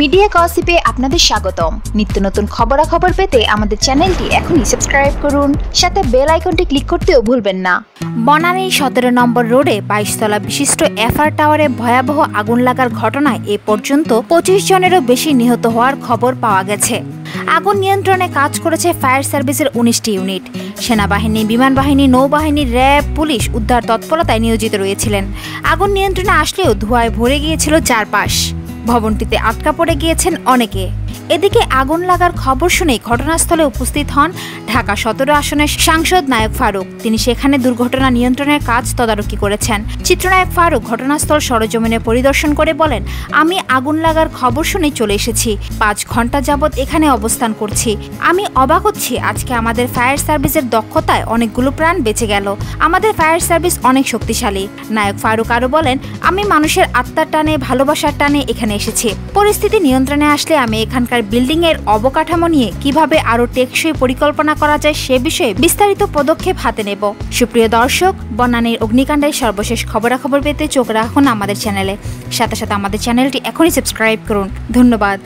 Media গসিপে আপনাদের স্বাগতম। নিত্য নতুন খবরাখবর পেতে আমাদের চ্যানেলটি এখনই সাবস্ক্রাইব করুন, সাথে বেল আইকনটি ক্লিক করতেও ভুলবেন না। বনানী সতেরো নম্বর রোডে বাইশতলা বিশিষ্ট এফআর টাওয়ারে ভয়াবহ আগুন লাগার ঘটনায় এ পর্যন্ত পঁচিশ জনেরও বেশি নিহত হওয়ার খবর পাওয়া গেছে। আগুন নিয়ন্ত্রণে কাজ করেছে ফায়ার সার্ভিসের উনিশটি ইউনিট। সেনাবাহিনী বিমান বাহিনী নৌবাহিনী, র্যাব, পুলিশ উদ্ধার তৎপরতায় নিয়োজিত রয়েছিলেন। আগুন নিয়ন্ত্রণে আসলেও ধোঁয়ায় ভরে গিয়েছিল চারপাশ। ভবনটিতে আটকা পড়ে গিয়েছেন অনেকে। এদিকে আগুন লাগার খবর শুনে ঘটনাস্থলে উপস্থিত হন ঢাকা সতেরো আসনের সাংসদ নায়ক ফারুক। তিনি সেখানে দুর্ঘটনা নিয়ন্ত্রণের কাজ তদারকি করেছেন। চিত্রনায়ক ফারুক ঘটনাস্থল সরজমিনে পরিদর্শন করে বলেন, আমি আগুন লাগার খবর শুনে চলে এসেছি। পাঁচ ঘণ্টা যাবৎ এখানে অবস্থান করছি। আমি অবাক হচ্ছি, আজকে আমাদের ফায়ার সার্ভিসের দক্ষতায় অনেকগুলো প্রাণ বেঁচে গেল। আমাদের ফায়ার সার্ভিস অনেক শক্তিশালী। নায়ক ফারুক আরও বলেন, আমি মানুষের আত্মার টানে, ভালোবাসার টানে এখানে এসেছি। পরিস্থিতি নিয়ন্ত্রণে আসলে আমি এখানকার বিল্ডিং এর অবকাঠামো নিয়ে কীভাবে আরও টেকসই পরিকল্পনা করা যায় সে বিষয়ে বিস্তারিত পদক্ষেপ হাতে নেব। সুপ্রিয় দর্শক, বনানীর অগ্নিকাণ্ডের সর্বশেষ খবরাখবর পেতে চোখ রাখুন আমাদের চ্যানেলে। সাথে সাথে আমাদের চ্যানেলটি এখনই সাবস্ক্রাইব করুন। ধন্যবাদ।